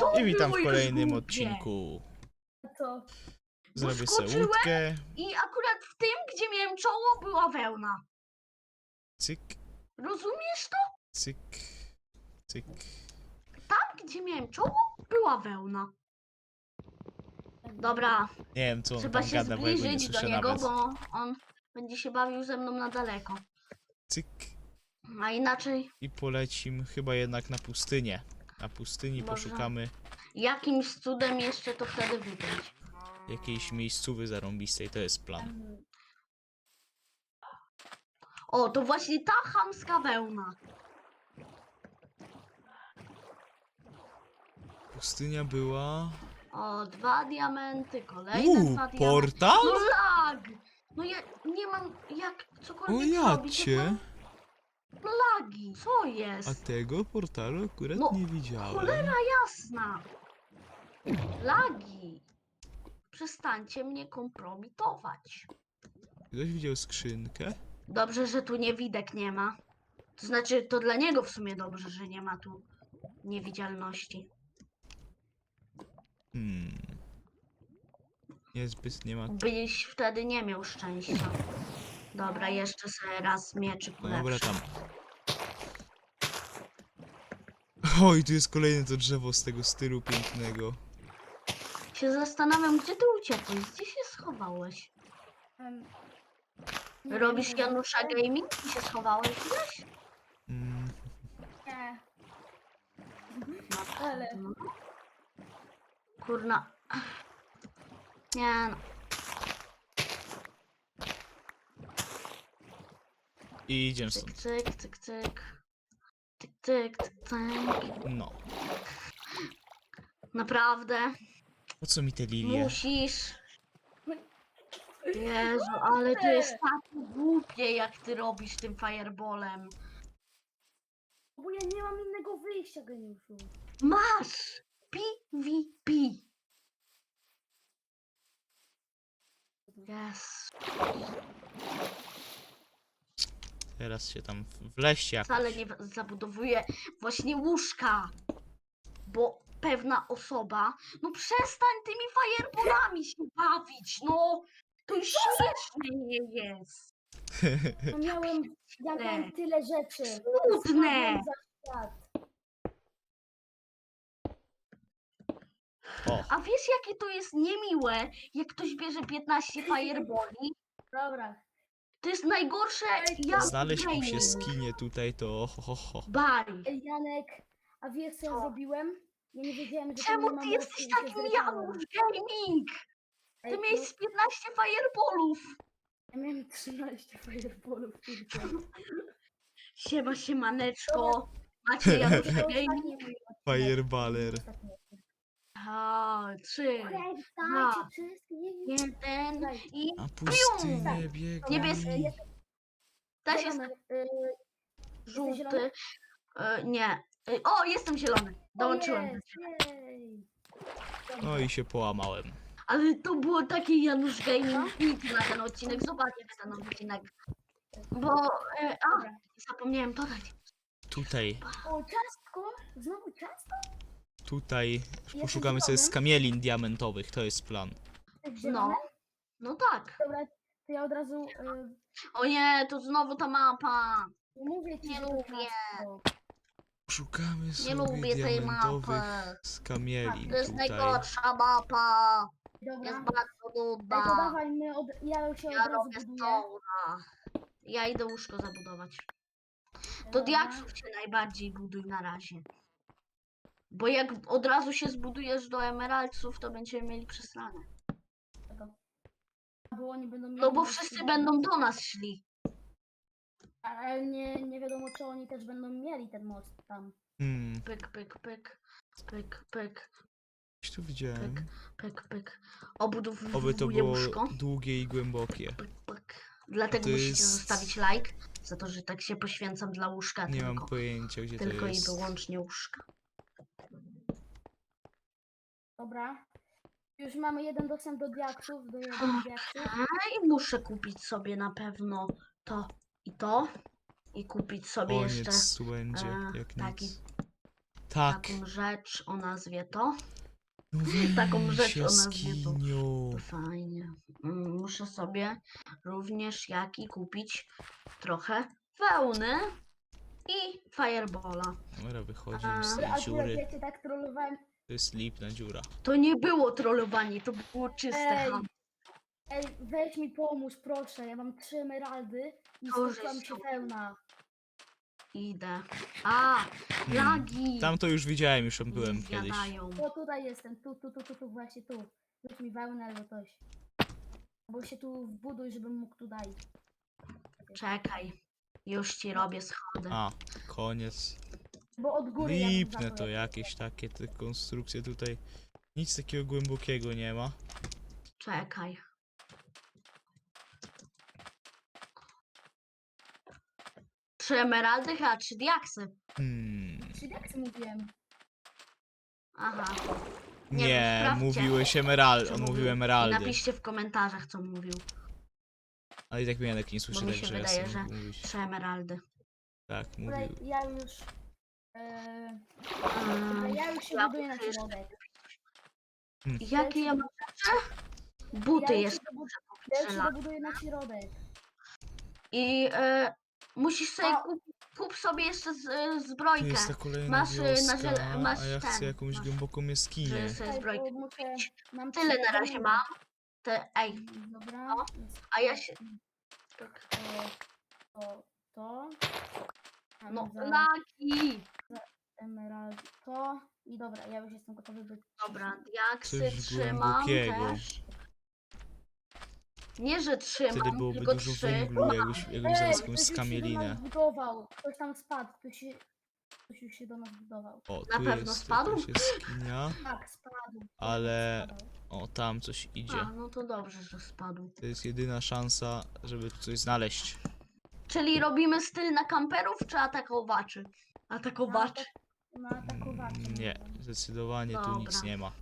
to I witam w było już kolejnym głupie. odcinku. To Zrobię sobie Skoczyłem. łódkę. I akurat w tym, gdzie miałem czoło, była wełna. Cyk, Rozumiesz to? cyk, cyk. Tam, gdzie miałem czoło, była wełna. Dobra, Nie wiem co on trzeba tam się gada, bo ja go nie zbliżyć do słyszę niego, nawet. bo on będzie się bawił ze mną na daleko. Cyk. A inaczej I polecim chyba jednak na pustynię. Na pustyni Może. poszukamy jakimś cudem jeszcze to wtedy wybrać. jakiejś miejscówy zarąbistej, to jest plan. O, to właśnie ta chamska wełna. Pustynia była... O, dwa diamenty, kolejne Uuu, dwa diamenty. portal? No lag! No ja nie mam jak O cokolwiek zrobić. jacie! Lagi, co A jest? tego portalu akurat No, nie widziałem. Cholera jasna! Lagi! Przestańcie mnie kompromitować. Ktoś widział skrzynkę? Dobrze, że tu niewidek nie ma. To znaczy, to dla niego w sumie dobrze, że nie ma tu niewidzialności. Hmm. Niezbyt nie ma... Byś wtedy nie miał szczęścia. Dobra, jeszcze sobie raz mieczyk No Dobra, ulepszę. tam. Oj, tu jest kolejne to drzewo z tego stylu pięknego. Się zastanawiam, gdzie ty uciekłeś? Gdzie się schowałeś? em, nie Robisz wiem, Janusza Gaming i się schowałeś gdzieś? Mm, Nie, No, ale no. Kurna. Nie no. I idziesz Cyk, stąd. cyk, cyk, cyk. Cyk, cyk, cyk. No. Naprawdę? Po co mi te lilie? Musisz. Jezu, ale to jest tak głupie, jak ty robisz tym fireballem. bo ja nie mam innego wyjścia, geniuszu. Masz! PvP. Yes. Teraz się tam w- wleście jak... Wcale nie zabudowuję właśnie łóżka. Bo pewna osoba. No przestań tymi fireballami się bawić, no! To już śmieszne nie jest. No miałem, ja miałem tyle rzeczy. Świat. O, A wiesz jakie to jest niemiłe, jak ktoś bierze 15 fireballi? Dobra, To jest najgorsze, jak znaleźć mu się gaming. skinie tutaj, to ho, ho, ho. Bali. Ej, Janek, a wiesz co ja Co? zrobiłem? Ja nie wiedziałem, że tam Czemu nie ty jesteś się takim zerwałem. Janusz Gaming? Ty Ej, miałeś z 15 fireballów. Ja miałem 13 fireballów tylko. Siema, siemaneczko. Macie Janusz To Gaming? ostatni mój Fireballer. ostatni. A, trzy, Okej, Dwa. jeden i A pustynię Tak. biegnie. Niebieski. też jest y, żółty. zielony? E, nie. E, o, jestem zielony. Dołączyłem. Jest. No i się połamałem. Ale to było takie Janusz Gaming Beat na ten odcinek. Zobaczcie ten odcinek. Bo, e, a, zapomniałem dodać. Tutaj, O, ciastko? Znowu ciastko? Tutaj poszukamy sobie skamielin diamentowych, to jest plan. No. No tak. Dobra, to ja od razu y, O nie, to znowu ta mapa. mówię ci, Nie że to lubię. ciastko. Szukamy sobie lubię tej diamentowych mapy. skamielin To jest tutaj. najgorsza mapa. Dobra. Jest bardzo Ej, to nudna. dawaj, my od, ja się od Ja razu robię buduję. stołna. Ja idę łóżko zabudować. Do Dobra. diaksów się najbardziej buduj na razie. Bo jak od razu się zbudujesz do emeraldców, to będziemy mieli przesrane. Bo oni będą mieli No bo wszyscy i- będą do nas szli. Ale nie, nie wiadomo, czy oni też będą mieli ten most tam. Hmm, Pyk, pyk, pyk. Pyk, pyk, gdzieś tu widziałem. pyk, pyk. Obudowuję Oby to było łóżko. długie i głębokie. Pyk, pyk. Dlatego To musicie jest- zostawić like, za to, że tak się poświęcam dla łóżka Nie mam tylko. pojęcia, gdzie Tylko to i jest. wyłącznie łóżka. Dobra. Już mamy jeden dostęp do diaksów, do jeden diaksów. A i muszę kupić sobie na pewno to i to. I kupić sobie jeszcze. Koniec tu będzie, e, jak taki. nic. Tak. taką rzecz o nazwie to. No taką rzecz o nazwie to. jaskiniu. Fajnie. Mm, Muszę sobie również jaki kupić trochę wełny i firebola. Dobra, wychodzimy z A, tej Akurat dziury. ja cię tak trollowałem. To jest lipna dziura. To nie było trollowanie, to było czyste Ej, ham. Ej, weź mi pomóż, proszę. Ja mam trzy emeraldy i To, że skończyła mi się pełna. Idę. A, Hmm. lagi! Tam to już widziałem, już tam byłem kiedyś. zjadają. O, tutaj jestem. Tu, tu, tu, tu, tu, właśnie tu. Rzuć mi wełnę albo coś. Bo się tu wbuduj, żebym mógł tu dać. Czekaj. Już ci robię schody. A, koniec. Bo od góry ja bym Lipne to jak jakieś takie te konstrukcje tutaj. Nic takiego głębokiego nie ma. Czekaj. Trzy emeraldy, chyba trzy diaksy. Hmm. Czy jak sobie mówiłem? Aha. Nie Nie, wiem, sprawdźcie, mówiłeś emerald, on mówił. emeraldy. napiszcie w komentarzach, co mówił. Ale i tak Janek nie słyszy, mi się także ja wydaje, sobie że- mówić. Trzy emeraldy. Tak, mówił. ja już... E, Mm, ja już się ja buduję na muszę jeszcze- środek. Jakie ja mam rzeczy? Buty ja już jeszcze muszę Ja kupić. już się dobuduję na środek. I e, musisz sobie A- kup, kup sobie jeszcze z, e, zbrojkę, jest ta kolejna Masz, y, na wioska, ziele- masz a ja chcę ten, jakąś masz- głęboką jaskinię. żeby sobie Czekaj, zbrojkę bo muszę, mam Tyle na razie mam. Te, ej, Dobra. No, a ja się- To, to, to. Mam no za laki. Emerald to. I dobra, ja już jestem gotowy by... Dobra, diaksy Coś trzymam głębokiego. też. Nie, że trzymam, Wtedy byłoby tylko dużo trzy. węglu, jakbyś, jakbyś znalazł jakąś ktoś już się do skamielinę. budował. Ktoś tam spadł. Ktoś, się, ktoś już się do nas budował. O, Na tu pewno jest spadł? jakaś jaskinia, Tak, spadł. ale Spadł. o, tam coś idzie. A, no to dobrze, że spadł. To jest jedyna szansa, żeby tu coś znaleźć. Czyli robimy styl na kamperów, czy atakowaczy? Atakowaczy. Na atakowaczy. Mm, Nie, zdecydowanie tu nic Dobra. nie ma.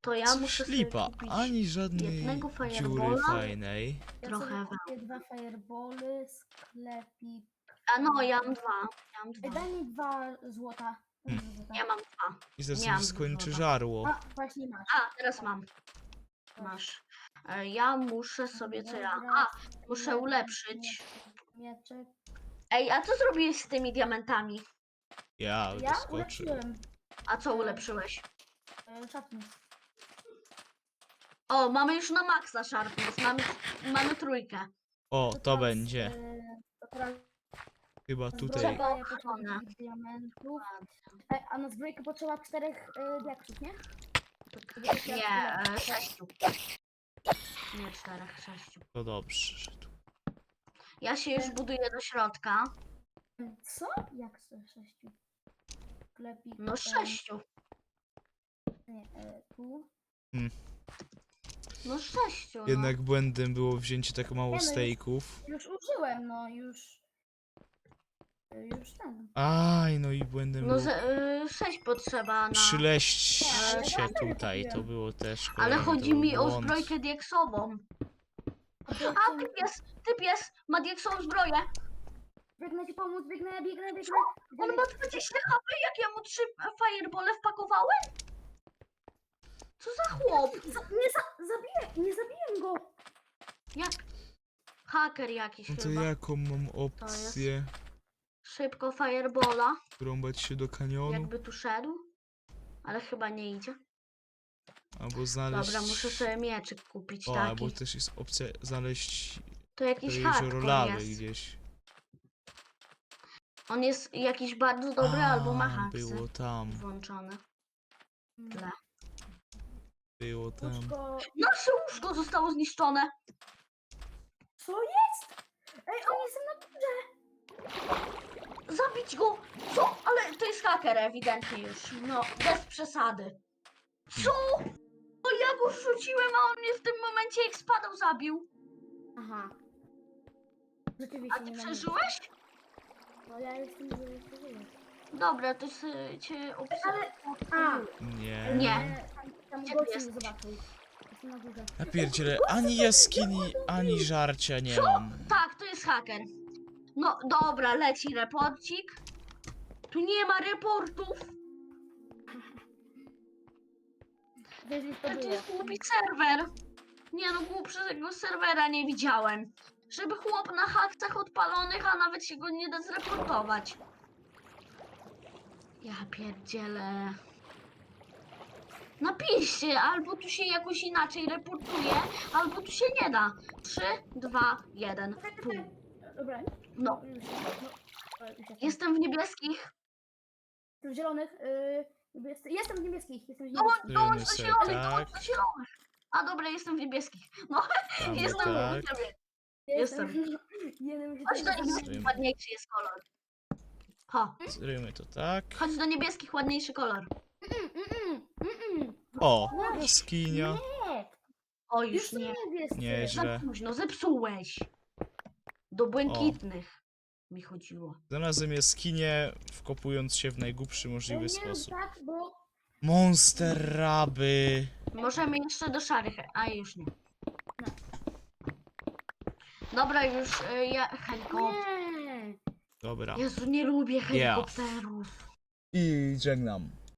To ja Coś muszę sobie lipa, kupić ani żadnej jednego dziury firebola. fajnej. Ja trochę sobie wam. kupię dwa firebally, sklepik. A no, ja mam dwa. Ja mam Ej, dwa. daj mi dwa złota. Mi dwa złota. Ja mam dwa. I zaraz Nie mam mi się skończy dużo. żarło. A, właśnie masz. A, teraz mam. Masz. E, Ja muszę sobie co ja. A, muszę ulepszyć. Mieczek. Ej, a co zrobiłeś z tymi diamentami? Ja Ja ulepszyłem A co ulepszyłeś? e. O, mamy już na maksa sharpness. Mamy, mamy trójkę. O, to teraz, będzie. e, To teraz Chyba tutaj. diamentów. Ej, a na zbrojkę potrzeba czterech e, diaksów, nie? Nie, e, sześciu. Nie czterech, sześciu. To dobrze, że tu. Ja się już buduję do środka. Co? Jak to sześciu? Sklepik. No sześciu. Nie, e, tu. No sześciu. No. Jednak błędem było wzięcie tak Nie, mało no już- stejków. Już użyłem, no już. e, Już ten. Aj, no i błędem No było ze, y, sześć potrzeba na... przyleść się tutaj. To było też Ale kolejny chodzi to mi o błąd. zbrojkę dieksową. A, to typ jest, typ jest, ma dieksową zbroję. Biegnę ci pomóc, biegnę, biegnę, biegnę. On ma 20 HP, jak ja mu trzy firebole wpakowałem? Co za chłop? Za, nie za, zabiję, nie zabiję go. Jak? Haker jakiś No to chyba. jaką mam opcję? Szybko firebola, Rąbać się do kanionu? jakby tu szedł. Ale chyba nie idzie. Albo znaleźć... Dobra, muszę sobie mieczyk kupić O, taki. albo też jest opcja znaleźć To jakiś jezioro hardcore lawy jest. gdzieś. On jest jakiś bardzo dobry, albo ma A, haksy Było tam, włączone. Tle. było tam. Łóżko... Nasze łóżko zostało zniszczone. Co jest? Ej, oni są na górze. Zabić go! Co? Ale to jest haker ewidentnie już. No, bez przesady. Co? O, ja go rzuciłem, a on mnie w tym momencie jak spadał zabił. Aha. A Rzeczywiście ty nie mam przeżyłeś? No ja jeszcze żyję. Dobra, to się cię. Ale... A! Nie. Nie. Tam, Gdzie zobaczył. Na górze. Ja pierdzielę, ani jaskini, ani żarcia nie mam. Tak, to jest haker. No dobra, leci reporcik. Tu nie ma reportów. Wiesz, już to To było. jest głupi serwer. Nie no, głupszego serwera nie widziałem. Żeby chłop na hakcach odpalonych, a nawet się go nie da zreportować. Ja pierdzielę. Napiszcie, albo tu się jakoś inaczej reportuje, albo tu się nie da. 3, 2, 1, pół. Dobra. No, no, jestem. w niebieskich. Jestem w zielonych. Yy, niebiesk- jestem w niebieskich. Jestem w Dołącz, niebieskich. dołącz do se zielonych, dołącz do tak. zielonych. A dobra, jestem w niebieskich. No, Mamy jestem tak. u ciebie. Jestem. Jeden się Chodź do niebieskich, ładniejszy jest kolor. Ho, Zrymy to tak. chodź do niebieskich, ładniejszy kolor. Mm, mm, mm. O, No, jaskinia. Nie, O, już nie. niebiescy. Nieźle. Za późno, zepsułeś. Do błękitnych mi chodziło. Znalazłem jaskinię, wkopując się w najgłupszy możliwy nie rób sposób. tak, bo Monster raby. Możemy jeszcze do szarych, a już nie. Dobra, już y, ja helikopter. Dobra. Jezu, nie lubię helikopterów. I żegnam.